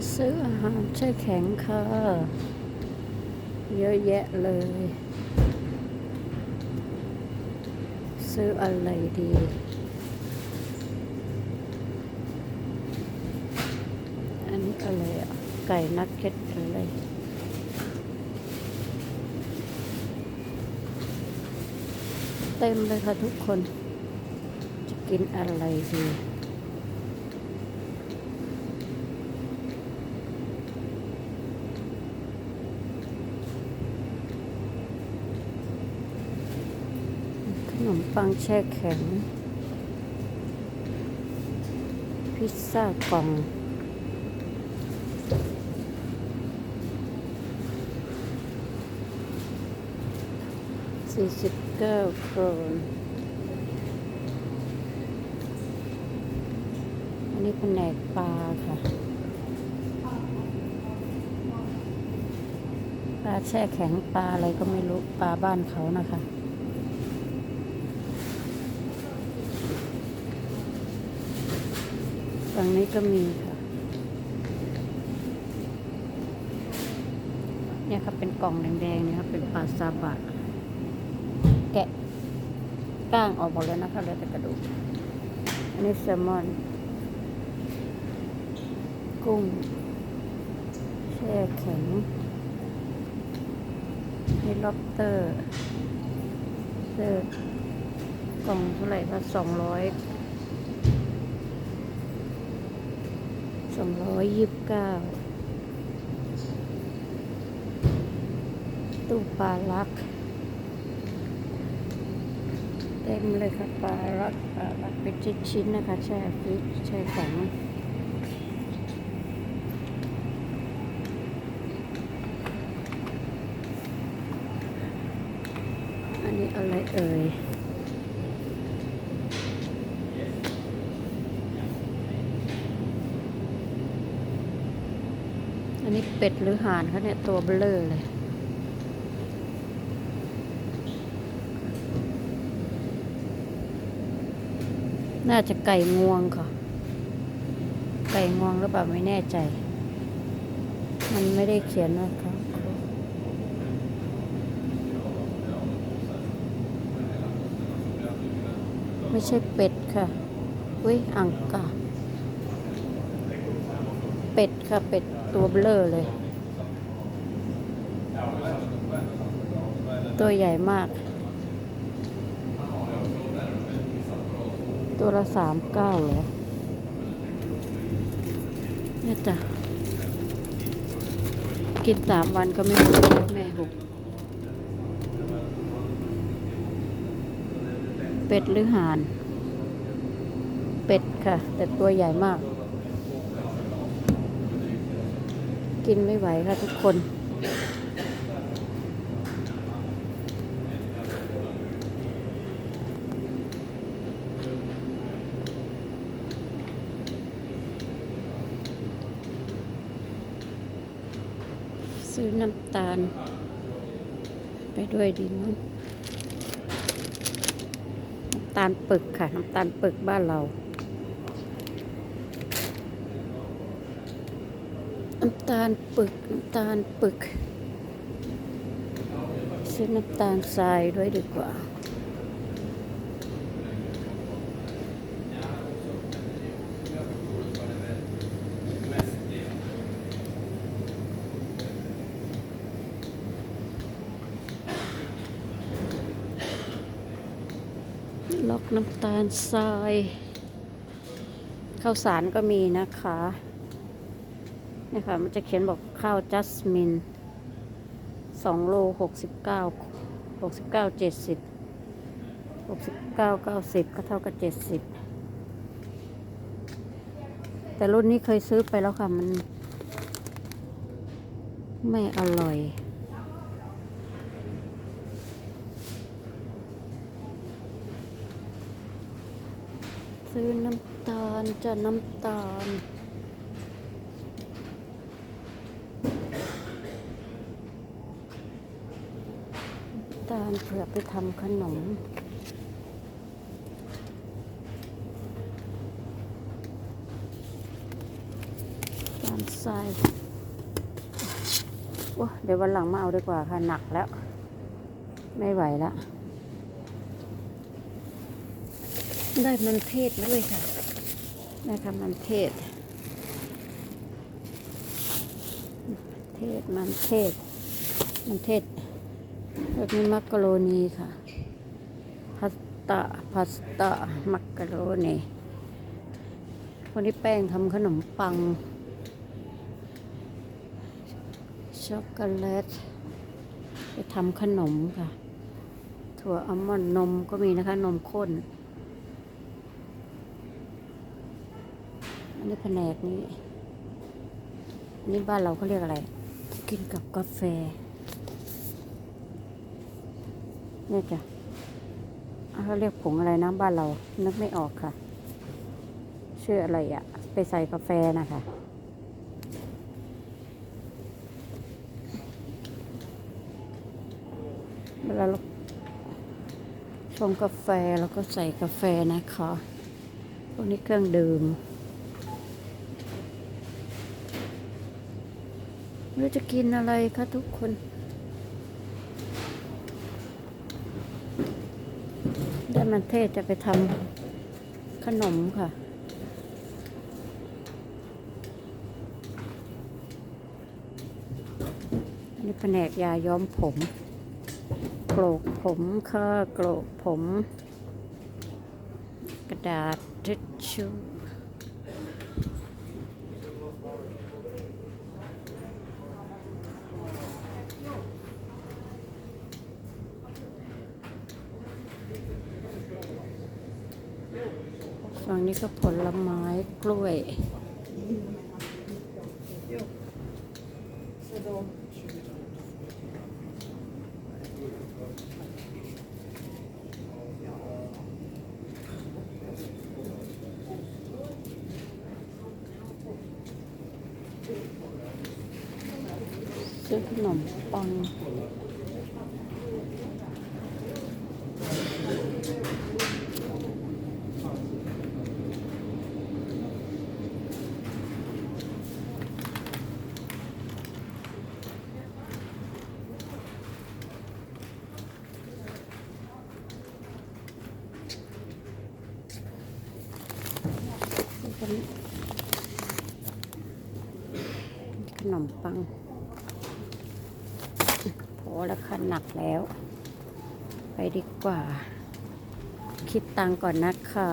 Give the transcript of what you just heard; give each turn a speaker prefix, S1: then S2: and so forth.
S1: จะซื้ออาหารแช่แข็งค่ะ เยอะแยะเลย ซื้ออะไรดีอันนี้อะไรอะไก่นักเก็ตอะไร เต็มเลยค่ะทุกคน จะกินอะไรดี ข นมปังแช่แข็ง พิซซ่ากล่อง สี่สิบเก้าโครนอันนี้แผนกปลาค่ะ ปลาแช่แข็งปลาอะไรก็ไม่รู้ ปลาบ้านเขานะคะ ฝั่งนี้ก็มีค่ะ เนี่ยครับเป็นกล่องแดงๆเนี่ยครับเป็นปลาซาบะ แกะก้างออกหมดแล้วนะคะเหลือแต่กระดูก อันนี้แซลมอน กุ้งแช่แข็งนี่ล็อบเตอร์เจอกล่องเท่าไหร่คะสองร้อย สองร้อยยี่สิบเก้าตู้ปลาลัก เต็มเลยค่ะปลาลักปลาลักเป็นชิ้นๆนะคะ แช่ฟรีซแช่แข็งอันนี้อะไรเอ่ย อั นนี้เป็ดหรือห่านคะเนี่ย ตัวเบลอเลยน่าจะไก่งวงค่ะ ไก่งวงหรือเปล่าไม่แน่ใจ มันไม่ได้เขียนนะครับไม่ใช่เป็ดค่ะอุ้ยอังกาเป็ดค่ะเป็ด ตัวเบลอเลย ตัวใหญ่มาก ตัวละสามเก้าเหรอเนี่ยจ้ะ กินสามวันก็ไม่รู้แม่หุบเป็ดหรือห่าน เป็ดค่ะ แต่ตัวใหญ่มาก กินไม่ไหวค่ะทุกคน ซื้อน้ำตาล ไปด้วยดีมั้งน้ำตาลปึกค่ะ น้ำตาลปึกบ้านเรา น้ำตาลปึกน้ำตาลปึกซื้อน้ำตาลทรายด้วยดีกว่าล็อกน้ำตาลทรายข้าวสารก็มีนะคะ นี่ค่ะ มันจะเขียนบอกข้าวจัสมินสองโลหกสิบเก้าหกสิบเก้าเจ็ดสิบหกสิบเก้าเก้าสิบก็เท่ากับเจ็ดสิบแต่รุ่นนี้เคยซื้อไปแล้วค่ะ มัน ไม่อร่อยซื้อน้ำตาลจะน้ำตาล น้ำตาลเผื่อไปทำขนมน้ำตาลททรายโอ้เดี๋ยววันหลังมาเอาดีกว่าค่ะ หนักแล้ว ไม่ไหวแล้วได้มันเทศมาด้วยค่ะ ได้ค่ะมันเทศ เทศมันเทศ มันเทศ แล้วมีมักกะโรนีค่ะพาสต้าพาสต้ามักกะโรนีคนที่แป้งทำขนมปัง ช็อกโกแลตไปทำขนมค่ะ ถั่วอัลมอนด์นมก็มีนะคะ นมข้น อันนี้แผนกนี้นนี้บ้านเราเขาเรียกอะไร กินกับกาแฟ เนี่ยจ้ะเขาเรียกผงอะไรนะบ้านเรา นึกไม่ออกค่ะ ชื่ออะไรอะไปใส่กาแฟนะคะเวลาเราชงกาแฟเราก็ใส่กาแฟนะคะพวกนี้เครื่องดื่มไม่รู้จะกินอะไรคะทุกคน ได้ มันเทศจะไปทำขนมค่ะ นี่แผนกยาย้อมผม โกรกผมค่ะโกรกผม กระดาษทิชชู่ฝั่ง นี้ก็ผลไม้กล้วยซื้อขนมปัง ซื้อ ขนมปัง โหราคาหนักแล้ว ไปดีกว่า คิดตังก่อนนะคะ